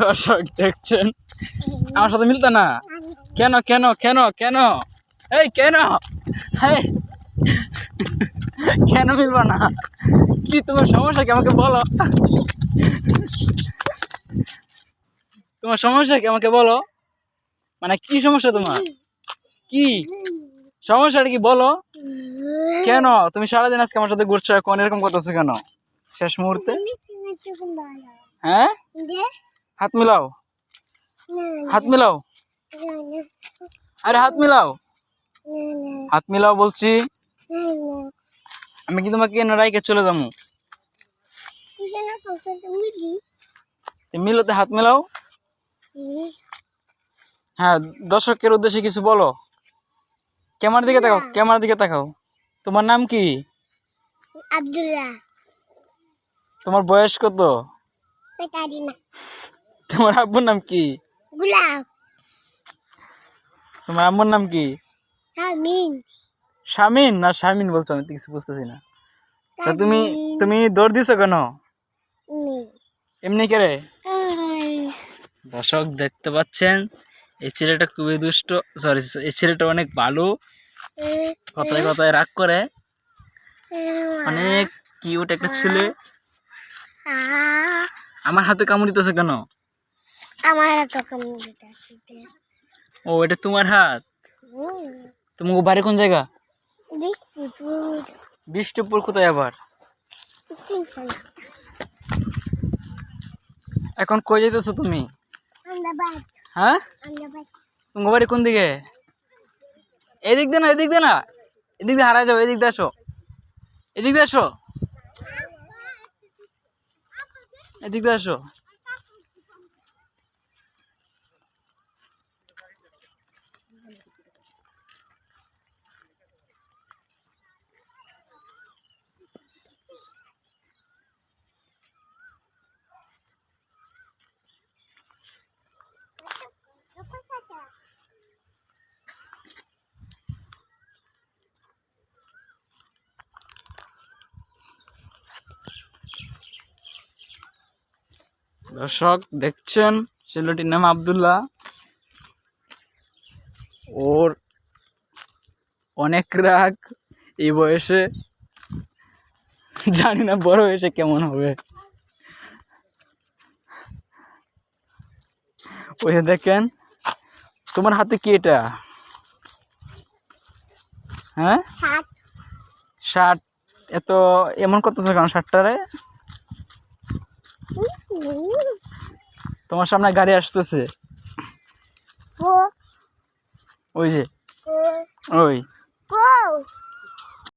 দর্শক দেখছেন? আমার সাথে মিলতে না? কেন কেন কেন কেন? এই কেন? এই কেন মিলবা না? কি তোমার সমস্যা কি আমাকে বলো? তোমার সমস্যা কি আমাকে বলো? মানে কি সমস্যা তোমার? কি? সমস্যাটা কি বলো? কেন? তুমি সারাদিন আজকে আমার সাথে ঘুরছো এখন? এরকম করতেছো কেন? শেষ মুহূর্তে? হ্যাঁ? হাত মিলাও। হাত মিলাও। আরে হাত মিলাও। হাত মিলাও বলছি। আমি কি তোমাকে এনে রাইকে চলে যাব? মিলোতে হাত মিলাও। হ্যাঁ দর্শকের উদ্দেশ্যে কিছু বলো। ক্যামেরার দিকে তাকাও ক্যামেরার দিকে তাকাও। তোমার নাম কি? আব্দুল্লাহ। তোমার বয়স কত? তোমার আব্বুর নাম কি? গোলাপ তোমার আম্মুর নাম কি? শামিন। শামিন? না শামিন বলছো আমি তো কিছু বুঝতেছি না। তা তুমি তুমি দৌড় দিছো কেন? এমনি করে? দর্শক দেখতে পাচ্ছেন এই ছেলেটা খুবই দুষ্ট সরি এই ছেলেটা অনেক ভালো কথায় কথায় রাগ করে। অনেক কিউট একটা ছেলে। আমার হাতে কামড় দিতেছে কেন? আমার ও এটা তোমার হাত? তোমাকে বাড়ি কোন জায়গা? বিষ্টপুর কোথায় আবার? এখন কই যাইতেছো তুমি? হ্যাঁ? তোমার বাড়ি কোন দিকে? এদিক দিয়ে না এদিক দিয়ে না। এদিক দিয়ে হারাই যাও এদিক দিয়ে আসো। এদিক দিয়ে আসো। এদিক দিয়ে আসো। দর্শক দেখছেন? ছেলেটির নাম আব্দুল্লাহ। ওর অনেক রাগ এই বয়সে। জানি না বড় হয়েছে কেমন হবে। ওই দেখেন তোমার হাতে কি এটা? হ্যাঁ? শার্ট। এত এমন করতেছো কেন শার্টটারে? তোমার সামনে গাড়ি আসতেছে। ওই যে। ওই।